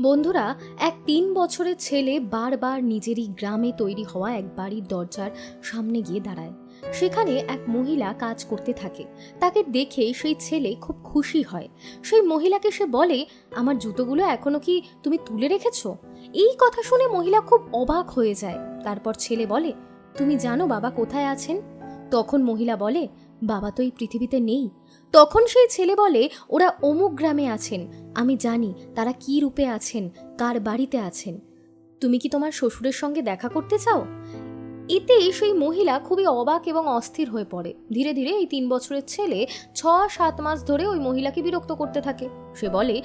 বন্ধুরা, এক তিন বছরের ছেলে বারবার নিজেরই গ্রামে তৈরি হওয়া এক বাড়ির দরজার সামনে গিয়ে দাঁড়ায়। সেখানে এক মহিলা কাজ করতে থাকে। তাকে দেখে সেই ছেলে খুব খুশি হয়। সেই মহিলাকে সে বলে, আমার জুতোগুলো এখনও কি তুমি তুলে রেখেছো? এই কথা শুনে মহিলা খুব অবাক হয়ে যায়। তারপর ছেলে বলে, তুমি জানো বাবা কোথায় আছেন? তখন মহিলা বলে, বাবা তো এই পৃথিবীতে নেই। তখন সেই ছেলে বলে, ওরা অমুক গ্রামে আছেন। আমি জানি তারা কী রূপে আছেন, কার বাড়িতে আছেন। তুমি কি তোমার শ্বশুরের সঙ্গে দেখা করতে চাও? এতে সেই মহিলা খুবই অবাক এবং অস্থির হয়ে পড়ে। ধীরে ধীরে এই তিন বছরের ছেলে ছ সাত মাস ধরে ওই মহিলাকে বিরক্ত করতে থাকে। সে বলে,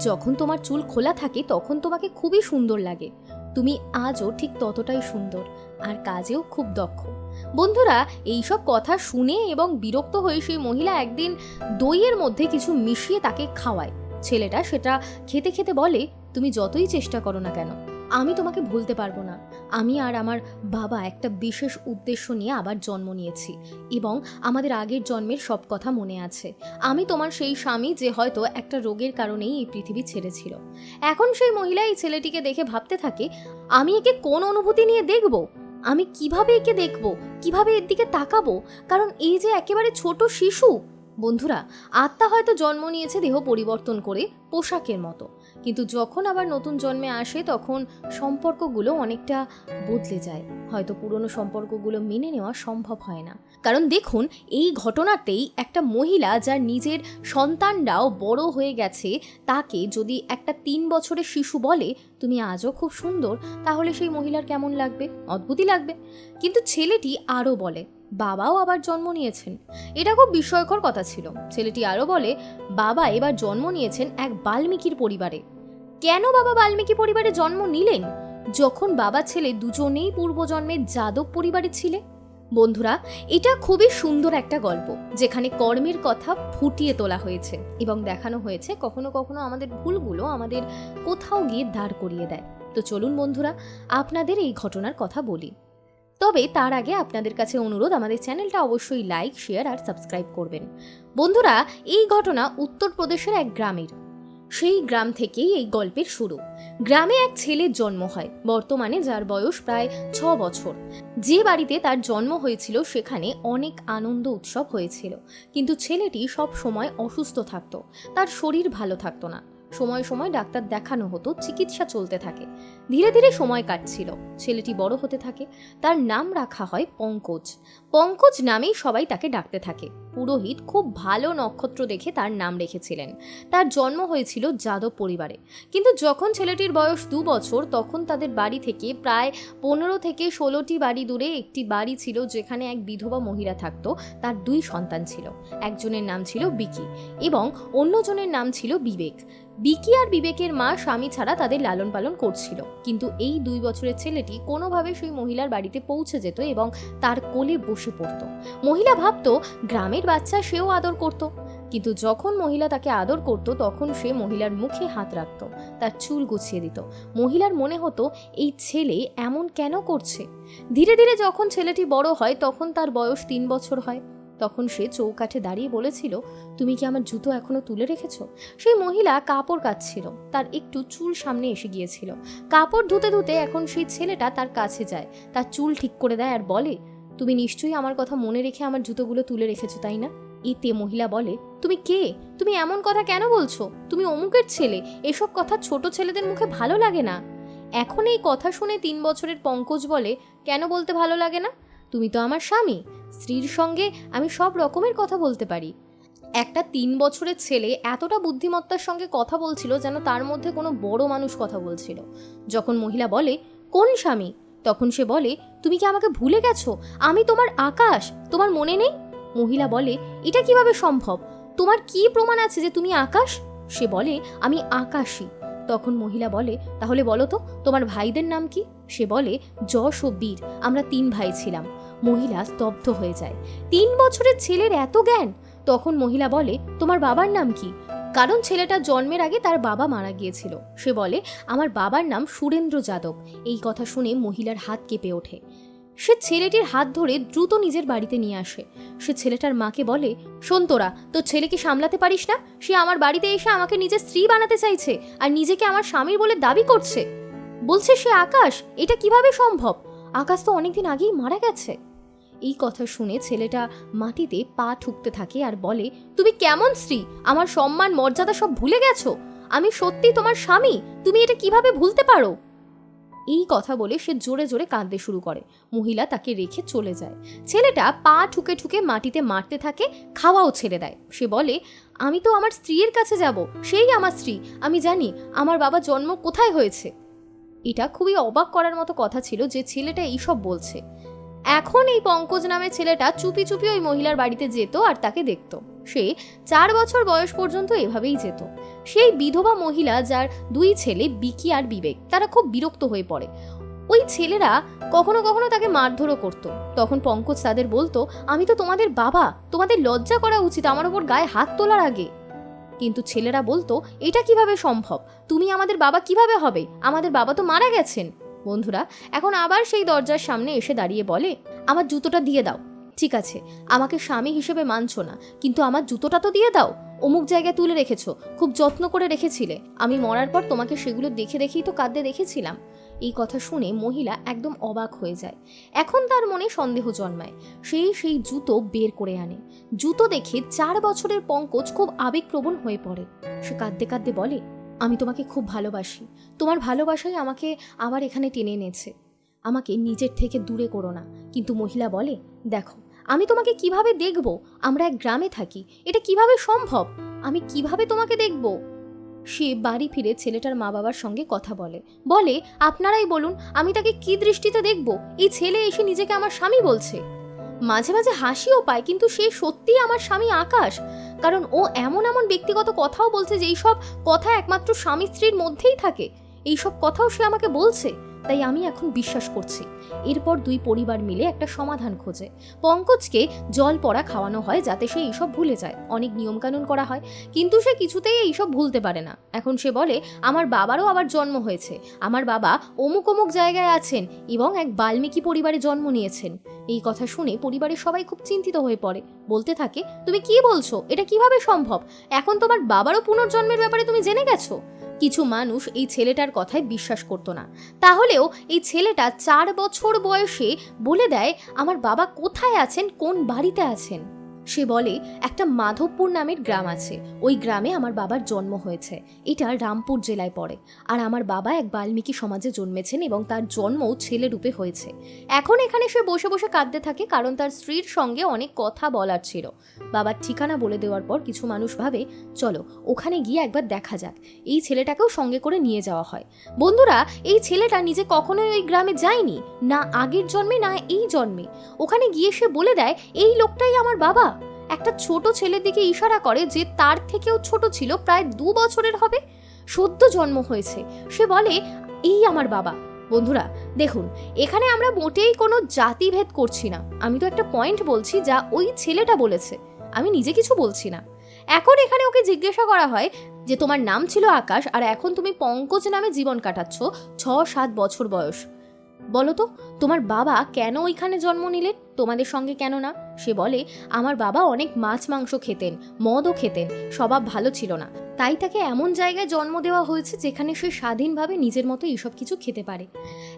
যখন তোমার চুল খোলা থাকে, তখন তোমাকে খুবই সুন্দর লাগে। তুমি আজও ঠিক ততটাই সুন্দর, আর কাজেও খুব দক্ষ। বন্ধুরা, এইসব কথা শুনে এবং বিরক্ত হয়ে সেই মহিলা একদিন দইয়ের মধ্যে কিছু মিশিয়ে তাকে খাওয়ায়। ছেলেটা সেটা খেতে খেতে বলে, তুমি যতই চেষ্টা করো না কেন, আমি তোমাকে ভুলতে পারব না। আমি আর আমার বাবা একটা বিশেষ উদ্দেশ্য নিয়ে আবার জন্ম নিয়েছি এবং আমাদের আগের জন্মের সব কথা মনে আছে। আমি তোমার সেই স্বামী যে হয়তো একটা রোগের কারণেই এই পৃথিবী ছেড়েছিল। এখন সেই মহিলা এই ছেলেটিকে দেখে ভাবতে থাকে, আমি একে কোন অনুভূতি নিয়ে দেখব? আমি কীভাবে একে দেখব? কীভাবে এর দিকে তাকাবো? কারণ এই যে একেবারে ছোট শিশু, বন্ধুরা, আত্মা হয়তো জন্ম নিয়েছে দেহ পরিবর্তন করে পোশাকের মতো। কিন্তু যখন আবার নতুন জন্মে আসে, তখন সম্পর্কগুলো অনেকটা বদলে যায়। হয়তো পুরনো সম্পর্কগুলো মেনে নেওয়া সম্ভব হয় না। কারণ দেখুন, এই ঘটনাতেই একটা মহিলা যার নিজের সন্তানরাও বড় হয়ে গেছে, তাকে যদি একটা তিন বছরের শিশু বলে, তুমি আজও খুব সুন্দর তাহলে সেই মহিলার কেমন লাগবে? অদ্ভুতই লাগবে। কিন্তু ছেলেটি আরও বলে, বাবাও আবার জন্ম নিয়েছেন। এটা খুব বিস্ময়কর কথা ছিল। ছেলেটি আরও বলে, বাবা এবার জন্ম নিয়েছেন এক বাল্মীকির পরিবারে। কেন বাবা বাল্মীকি পরিবারে জন্ম নিলেন? যখন বাবা ছেলে দুজনেই পূর্বজন্মের যাদব পরিবারে ছিলে? বন্ধুরা, এটা খুবই সুন্দর একটা গল্প, যেখানে কর্মের কথা ফুটিয়ে তোলা হয়েছে এবং দেখানো হয়েছে কখনো কখনো আমাদের ভুলগুলো আমাদের কোথাও গিয়ে দাঁড় করিয়ে দেয়। তো চলুন বন্ধুরা, আপনাদের এই ঘটনার কথা বলি। তবে তার আগে আপনাদের কাছে অনুরোধ, আমাদের চ্যানেলটা অবশ্যই লাইক, শেয়ার আর সাবস্ক্রাইব করবেন। বন্ধুরা, এই ঘটনা উত্তরপ্রদেশের এক গ্রামের। সেই গ্রাম থেকেই এই গল্পের শুরু। গ্রামে এক ছেলের জন্ম হয়, বর্তমানে যার বয়স প্রায় ছ বছর। যে বাড়িতে তার জন্ম হয়েছিল সেখানে অনেক আনন্দ উৎসব হয়েছিল। কিন্তু ছেলেটি সব সময় অসুস্থ থাকত, তার শরীর ভালো থাকতো না। সময় সময় ডাক্তার দেখানো হতো, চিকিৎসা চলতে থাকে। ধীরে ধীরে সময় কাটছিল, ছেলেটি বড় হতে থাকে। তার নাম রাখা হয় পঙ্কজ। পঙ্কজ নামেই সবাই তাকে ডাকতে থাকে। পুরোহিত খুব ভালো নক্ষত্র দেখে তার নাম রেখেছিলেন। তার জন্ম হয়েছিল যাদব পরিবারে। কিন্তু যখন ছেলেটির বয়স দু বছর, তখন তাদের বাড়ি থেকে প্রায় পনেরো থেকে ষোলোটি বাড়ি দূরে একটি বাড়ি ছিল যেখানে এক বিধবা মহিলা থাকতো, তার দুই সন্তান ছিল। একজনের নাম ছিল বিকি এবং অন্যজনের নাম ছিল বিবেক। বিকি আর বিবেকের মা স্বামী ছাড়া তাদের লালন পালন করছিল। কিন্তু এই দুই বছরের ছেলেটি কোনোভাবে সেই মহিলার বাড়িতে পৌঁছে যেত এবং তার কোলে বসে পড়ত। মহিলা ভাবতো, গ্রামের বাচ্চা সেও আদর করত। কিন্তু যখন মহিলা তাকে আদর করত, তখন সে মহিলার মুখে হাত রাখত, তার চুল গুছিয়ে দিত। মহিলার মনে হতো, এই ছেলে এমন কেন করছে? ধীরে ধীরে যখন ছেলেটি বড় হয়, তখন তার বয়স তিন বছর হয়। তখন সে চৌকাঠে দাঁড়িয়ে বলেছিল, তুমি কি আমার জুতো এখনও তুলে রেখেছ? সেই মহিলা কাপড় কাচ্ছিল, তার একটু চুল সামনে এসে গিয়েছিল। কাপড় ধুতে ধুতে এখন সেই ছেলেটা তার কাছে যায়, তার চুল ঠিক করে দেয় আর বলে তুমি নিশ্চয়ই আমার কথা মনে রেখে আমার জুতোগুলো তুলে রেখেছো, তাই না? এতে মহিলা বলে, তুমি কে? তুমি এমন কথা কেন বলছো? তুমি অমুকের ছেলে। এসব কথা ছোট ছেলেদের মুখে ভালো লাগে না। এখন এই কথা শুনে তিন বছরের পঙ্কজ বলে, কেন বলতে ভালো লাগে না? তুমি তো আমার স্বামী। স্ত্রীর সঙ্গে আমি সব রকমের কথা বলতে পারি। একটা তিন বছরের ছেলে এতটা বুদ্ধিমত্তার সঙ্গে কথা বলছিল যেন তার মধ্যে কোনো বড় মানুষ কথা বলছিল। যখন মহিলা বলে, কোন স্বামী? তখন সে বলে, তুমি কি আমাকে ভুলে গেছো? আমি তোমার আকাশ, তোমার মনে নেই? মহিলা বলে, এটা কীভাবে সম্ভব? তোমার কি প্রমাণ আছে যে তুমি আকাশ? সে বলে, আমি আকাশী। তখন মহিলা বলে, তাহলে বলো তো, তোমার ভাইদের নাম কি? সে বলে, যশ ও বীর, আমরা তিন ভাই ছিলাম। মহিলা স্তব্ধ হয়ে যায়। তিন বছরের ছেলের এত জ্ঞান? তখন মহিলা বলে, তোমার বাবার নাম কি? কারণ ছেলেটা জন্মের আগে তার বাবা মারা গিয়েছিল। সে বলে, আমার বাবার নাম সুরেন্দ্র যাদব। এই কথা শুনে মহিলার হাত কেঁপে ওঠে। সে ছেলেটির হাত ধরে দ্রুত নিজের বাড়িতে নিয়ে আসে। সে ছেলেটার মাকে বলে, শোন তোরা, তোর ছেলেকে সামলাতে পারিস না? সে আমার বাড়িতে এসে আমাকে নিজের স্ত্রী বানাতে চাইছে আর নিজেকে আমার স্বামীর বলে দাবি করছে। বলছে সে আকাশ, এটা কীভাবে সম্ভব? আকাশ তো অনেকদিন আগেই মারা গেছে। এই কথা শুনে ছেলেটা মাটিতে পা ঠুকতে থাকে আর বলে, তুমি কেমন স্ত্রী? আমার সম্মান, মর্যাদা সব ভুলে গেছো? আমি সত্যি তোমার স্বামী? তুমি এটা কীভাবে ভুলতে পারো? এই কথা বলে সে জোরে জোরে কাঁদতে শুরু করে। মহিলা তাকে রেখে চলে যায়। ছেলেটা পা ঠুকে ঠুকে মাটিতে মারতে থাকে, খাওয়াও ছেড়ে দেয়। সে বলে, আমি তো আমার স্ত্রীর কাছে যাব, সেই আমার স্ত্রী। আমি জানি আমার বাবা জন্ম কোথায় হয়েছে। এটা খুবই অবাক করার মতো কথা ছিল যে ছেলেটা এইসব বলছে। এখন এই পঙ্কজ নামে ছেলেটা চুপি চুপি ওই মহিলার বাড়িতে যেত আর তাকে দেখত। সে চার বছর বয়স পর্যন্ত এভাবেই যেত। সেই বিধবা মহিলা যার দুই ছেলে, বিকি আর বিবেক, তারা খুব বিরক্ত হয়ে পড়ে। ওই ছেলেরা কখনো কখনো তাকে মারধরও করত। তখন পঙ্কজ তাদের বলতো, আমি তো তোমাদের বাবা, তোমাদের লজ্জা করা উচিত, আমার ওপর গায়ে হাত তোলার আগে। কিন্তু ছেলেরা বলতো, এটা কীভাবে সম্ভব? তুমি আমাদের বাবা কীভাবে হবে? আমাদের বাবা তো মারা গেছেন। বন্ধুরা, এখন আবার সেই দরজার সামনে এসে দাঁড়িয়ে বলে, আমার জুতোটা দিয়ে দাও। ঠিক আছে, আমাকে স্বামী হিসেবে মানছো না, কিন্তু আমার জুতোটা তো দিয়ে দাও। অমুক জায়গায় তুলে রেখেছো, খুব যত্ন করে রেখেছিলে। আমি মরার পর তোমাকে সেগুলো দেখে দেখেই তো কাঁদতে দেখেছিলাম। এই কথা শুনে মহিলা একদম অবাক হয়ে যায়। এখন তার মনে সন্দেহ জন্মায়। সেই সেই জুতো বের করে আনে। জুতো দেখে চার বছরের পঙ্কজ খুব আবেগপ্রবণ হয়ে পড়ে। সে কাঁদতে কাঁদতে বলে আমি তোমাকে খুব ভালোবাসি। তোমার ভালোবাসাই আমাকে আবার এখানে টেনে এনেছে। আমাকে নিজের থেকে দূরে করো না। কিন্তু মহিলা বলে, দেখো, আমি তোমাকে কীভাবে দেখব? আমরা এক গ্রামে থাকি। এটা কীভাবে সম্ভব? আমি কীভাবে তোমাকে দেখব? সে বাড়ি ফিরে ছেলেটার মা বাবার সঙ্গে কথা বলে। বলে, আপনারাই বলুন, আমি তাকে কি দৃষ্টিতে দেখব? এই ছেলে এসে নিজেকে আমার স্বামী বলছে। মাঝে মাঝে হাসিও পায়, কিন্তু সে সত্যি আমার স্বামী আকাশ। কারণ ও এমন এমন ব্যক্তিগত কথাও বলছে যে এইসব কথা একমাত্র স্বামী স্ত্রীর মধ্যেই থাকে। এইসব কথাও সে আমাকে বলছে। তাই আমি এখন বিশ্বাস করছি। এরপর দুই পরিবার মিলে একটা সমাধান খোঁজে। পঙ্কজকে জল পড়া খাওয়ানো হয় যাতে সে এইসব ভুলে যায়। অনেক নিয়মকানুন করা হয়। কিন্তু সে কিছুতেই এইসব ভুলতে পারে না। এখন সে বলে, আমার বাবারও আবার জন্ম হয়েছে। আমার বাবা অমুক অমুক জায়গায় আছেন এবং এক বাল্মীকি পরিবারে জন্ম নিয়েছেন। এই কথা শুনে পরিবারের সবাই খুব চিন্তিত হয়ে পড়ে। বলতে থাকে, তুমি কি বলছো? এটা কীভাবে সম্ভব? এখন তোমার বাবারও পুনর্জন্মের ব্যাপারে তুমি জেনে গেছো? কিছু মানুষ এই ছেলেটার কথায় বিশ্বাস করতো না। তাহলেও এই ছেলেটা চার বছর বয়সে বলে দেয়, আমার বাবা কোথায় আছেন? কোন বাড়িতে আছেন? সে বলে, একটা মাধবপুর নামের গ্রাম আছে। ওই গ্রামে আমার বাবার জন্ম হয়েছে। এটা রামপুর জেলায় পড়ে। আর আমার বাবা এক বাল্মীকি সমাজে জন্মেছেন এবং তার জন্মও ছেলে রূপে হয়েছে। এখন এখানে সে বসে বসে কাঁদতে থাকে কারণ তার স্ত্রীর সঙ্গে অনেক কথা বলার ছিল। বাবার ঠিকানা বলে দেওয়ার পর কিছু মানুষ ভাবে, চলো, ওখানে গিয়ে একবার দেখা যাক। এই ছেলেটাকেও সঙ্গে করে নিয়ে যাওয়া হয়। বন্ধুরা, এই ছেলেটা নিজে কখনোই ওই গ্রামে যায়নি। না আগের জন্মে, না এই জন্মে। ওখানে গিয়ে সে বলে দেয়, এই লোকটাই আমার বাবা। একটা ছোট ছেলের দিকে ইশারা করে যে তার থেকেও ছোট ছিল, প্রায় দু বছরের হবে। সদ্য জন্ম হয়েছে। সে বলে, এই আমার বাবা। বন্ধুরা, দেখুন, এখানে আমরা মোটেই কোনো জাতিভেদ করছি না। আমি তো একটা পয়েন্ট বলছি যা ওই ছেলেটা বলেছে। আমি নিজে কিছু বলছি না। এখন এখানে ওকে জিজ্ঞাসা করা হয় যে, তোমার নাম ছিল আকাশ, আর এখন তুমি পঙ্কজ নামে জীবন কাটাচ্ছ, ছ সাত বছর বয়স। বলো তো তোমার বাবা কেন ওইখানে জন্ম নিলেন? তোমাদের সঙ্গে কেন না? সে বলে, আমার বাবা অনেক মাছ মাংস খেতেন, মদও খেতেন, স্বভাব ভালো ছিল না। তাই তাকে এমন জায়গায় জন্ম দেওয়া হয়েছে যেখানে সে স্বাধীনভাবে নিজের মতো এইসব কিছু খেতে পারে।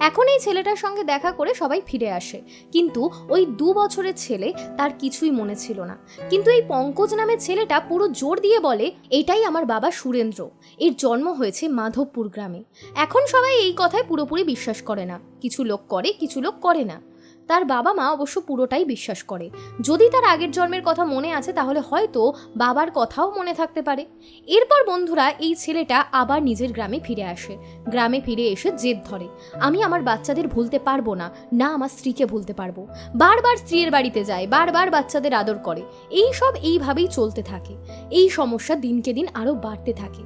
এখন এই ছেলেটার সঙ্গে দেখা করে সবাই ফিরে আসে। কিন্তু ওই দু বছরের ছেলে তার কিছুই মনে ছিল না। কিন্তু এই পঙ্কজ নামের ছেলেটা পুরো জোর দিয়ে বলে, এটাই আমার বাবা সুরেন্দ্র। এর জন্ম হয়েছে মাধবপুর গ্রামে। এখন সবাই এই কথায় পুরোপুরি বিশ্বাস করে না। কিছু লোক করে, কিছু লোক করে না। তার বাবা মা অবশ্য পুরোটাই বিশ্বাস করে। যদি তার আগের জন্মের কথা মনে আছে, তাহলে হয়তো বাবার কথাও মনে থাকতে পারে। এরপর বন্ধুরা, এই ছেলেটা আবার নিজের গ্রামে ফিরে আসে। গ্রামে ফিরে এসে জেদ ধরে। আমি আমার বাচ্চাদের ভুলতে পারব না। না, আমার স্ত্রীকে ভুলতে পারব। বারবার স্ত্রীর বাড়িতে যায়, বারবার বাচ্চাদের আদর করে। এই সব এইভাবেই চলতে থাকে। এই সমস্যা দিনকে দিন আরও বাড়তে থাকে।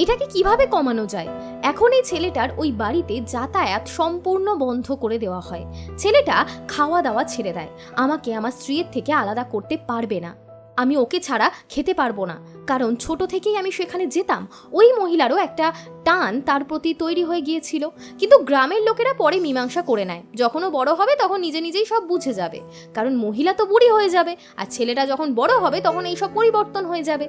এটাকে কীভাবে কমানো যায়? এখন এই ছেলেটার ওই বাড়িতে যাতায়াত সম্পূর্ণ বন্ধ করে দেওয়া হয়। ছেলেটা খাওয়া দাওয়া ছেড়ে দেয়। আমাকে আমার স্ত্রীর থেকে আলাদা করতে পারবে না। আমি ওকে ছাড়া খেতে পারব না। কারণ ছোট থেকেই আমি সেখানে যেতাম। ওই মহিলারও একটা টান তার প্রতি তৈরি হয়ে গিয়েছিল। কিন্তু গ্রামের লোকেরা পরে মীমাংসা করে নেয়। যখন ও বড় হবে তখন নিজে নিজেই সব বুঝে যাবে। কারণ মহিলা তো বুড়ি হয়ে যাবে। আর ছেলেটা যখন বড় হবে তখন এই সব পরিবর্তন হয়ে যাবে।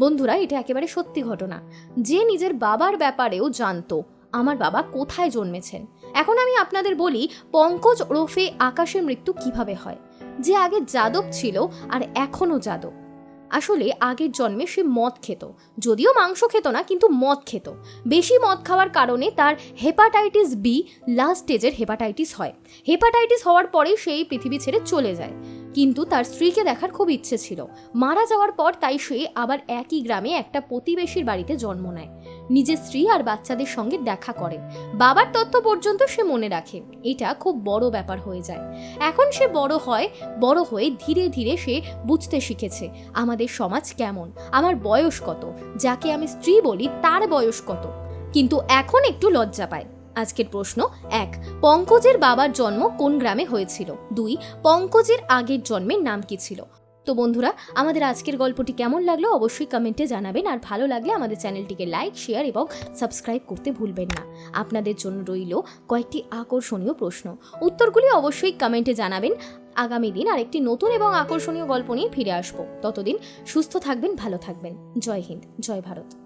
বন্ধুরা, এটা একেবারে সত্যি ঘটনা। যে নিজের বাবার ব্যাপারেও জানতো, আমার বাবা কোথায় জন্মেছেন। এখন আমি আপনাদের বলি, পঙ্কজ ওরফে আকাশের মৃত্যু কীভাবে হয়? যে আগে যাদব ছিল আর এখনও যাদব। আসলে আগের জন্মে সে মদ খেত। যদিও মাংস খেত না, কিন্তু মদ খেত। বেশি মদ খাওয়ার কারণে তার হেপাটাইটিস বি, লাস্ট স্টেজের হেপাটাইটিস হয়। হেপাটাইটিস হওয়ার পরে সেই পৃথিবী ছেড়ে চলে যায়। কিন্তু তার স্ত্রীকে দেখার খুব ইচ্ছে ছিল। মারা যাওয়ার পর তাই সে আবার একই গ্রামে একটা প্রতিবেশীর বাড়িতে জন্ম নেয়। নিজের স্ত্রী আর বাচ্চাদের সঙ্গে দেখা করে। বাবার তথ্য পর্যন্ত সে মনে রাখে। এটা খুব বড় ব্যাপার হয়ে যায়। এখন সে বড় হয়, বড় হয়ে ধীরে ধীরে সে বুঝতে শিখেছে, আমাদের সমাজ কেমন, আমার বয়স কত, যাকে আমি স্ত্রী বলি তার বয়স কত। কিন্তু এখন একটু লজ্জা পায়। আজকের প্রশ্ন এক, পঙ্কজের বাবার জন্ম কোন গ্রামে হয়েছিল? দুই, পঙ্কজের আগের জন্মের নাম কি ছিল? তো বন্ধুরা, আমাদের আজকের গল্পটি কেমন লাগল অবশ্যই কমেন্টে জানাবেন আর ভালো লাগলে আমাদের চ্যানেলটিকে লাইক, শেয়ার এবং সাবস্ক্রাইব করতে ভুলবেন না। আপনাদের জন্য রইল কয়েকটি আকর্ষণীয় প্রশ্ন। উত্তরগুলি অবশ্যই কমেন্টে জানাবেন। আগামী দিন আরেকটি নতুন এবং আকর্ষণীয় গল্প নিয়ে ফিরে আসব। ততদিন সুস্থ থাকবেন, ভালো থাকবেন। জয় হিন্দ, জয় ভারত।